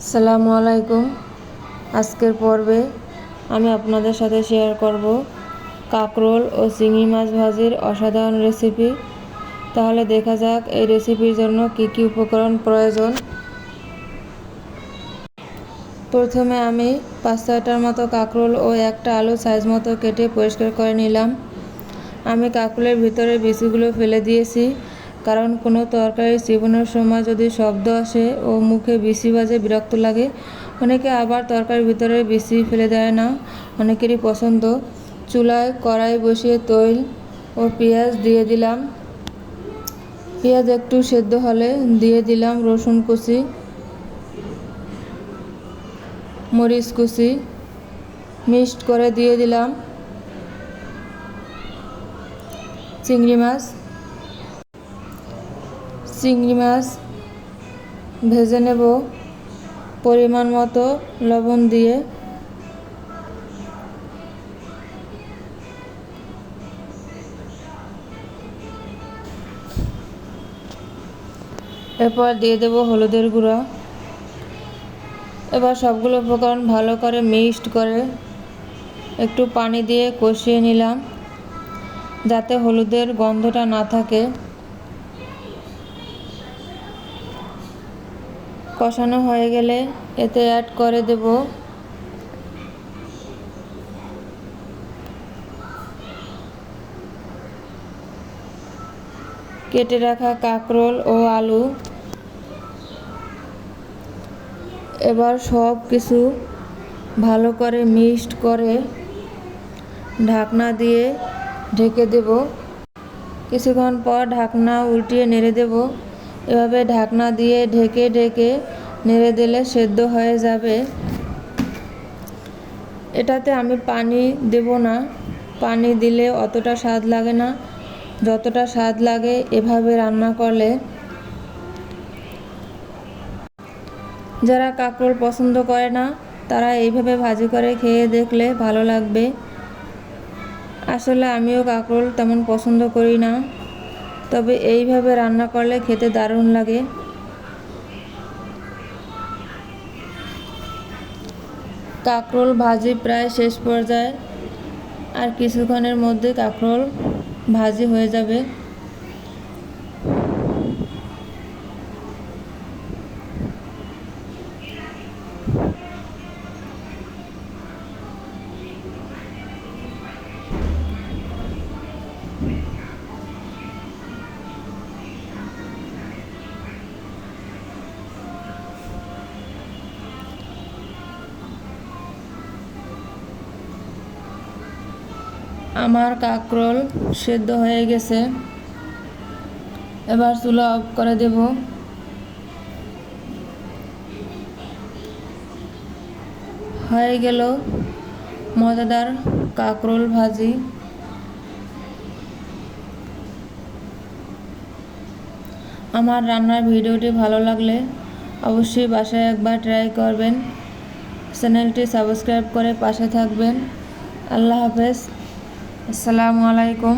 আসসালামু আলাইকুম আজকের পর্বে আমি আপনাদের সাথে শেয়ার করব কাকরোল ও চিংড়ি মাছ ভাজির অসাধারণ রেসিপি তাহলে দেখা যাক এই রেসিপির জন্য কি কি উপকরণ প্রয়োজন। প্রথমে আমি পাঁচ ছয়টার মতো কাকরোল ও একটা আলু সাইজ মতো কেটে পরিষ্কার করে নিলাম। আমি কাকরোলের ভিতরে বিচিগুলো ফেলে দিয়েছি। কারণ কোনো তরকারি চিবানোর সময় যদি শব্দ আসে ও মুখে বিসি বাজে বিরক্ত লাগে, অনেকে আবার তরকারির ভিতরে বেশি ফেলে দেয় না। অনেকেরই পছন্দ। চুলায় কড়াই বসিয়ে তৈল ও পেঁয়াজ দিয়ে দিলাম। পেঁয়াজ একটু সেদ্ধ হলে দিয়ে দিলাম রসুন কুচি, মরিচ কুচি, মিক্সড করে দিয়ে দিলাম। চিংড়ি মাছ চিংড়ি মাছ ভেজে নেব পরিমাণ মতো লবণ দিয়ে। এরপর দিয়ে দেব হলুদের গুঁড়া। এবার সবগুলো উপকরণ ভালো করে মিক্সড করে একটু পানি দিয়ে কষিয়ে নিলাম, যাতে হলুদের গন্ধটা না থাকে। কষানো হয়ে গেলে এতে অ্যাড করে দেব কেটে রাখা কাঁকরোল ও আলু। এবার সব কিছু ভালো করে মিক্সড করে ঢাকনা দিয়ে ঢেকে দেব। কিছুক্ষণ পর ঢাকনা উল্টিয়ে নেড়ে দেব। এভাবে ঢাকনা দিয়ে ঢেকে ঢেকে নেড়ে দিলে সেদ্ধ হয়ে যাবে। এটাতে আমি পানি দেব না। পানি দিলে অতটা স্বাদ লাগে না। যতটা স্বাদ লাগে এভাবে রান্না করলে। যারা কাঁকরোল পছন্দ করে না, তারা এইভাবে ভাজি করে খেয়ে দেখলে ভালো লাগবে। আসলে আমিও কাঁকরোল তেমন পছন্দ করি না। তবে এইভাবে রান্না করলে খেতে দারুণ লাগে। কাঁকরোল ভাজি প্রায় শেষ পর্যায়ে, আর কিছুক্ষণের মধ্যে কাঁকরোল ভাজি হয়ে যাবে। আমার কাকরোল সেদ্ধ হয়ে গেছে। এবার চুলা অফ করে দেব। হয়ে গেল মজাদার কাকরোল ভাজি। আমার রান্নার ভিডিওটি ভালো লাগলে অবশ্যই বাসায় একবার ট্রাই করবেন। চ্যানেলটি সাবস্ক্রাইব করে পাশে থাকবেন। আল্লাহ হাফেজ। আসসালামু আলাইকুম।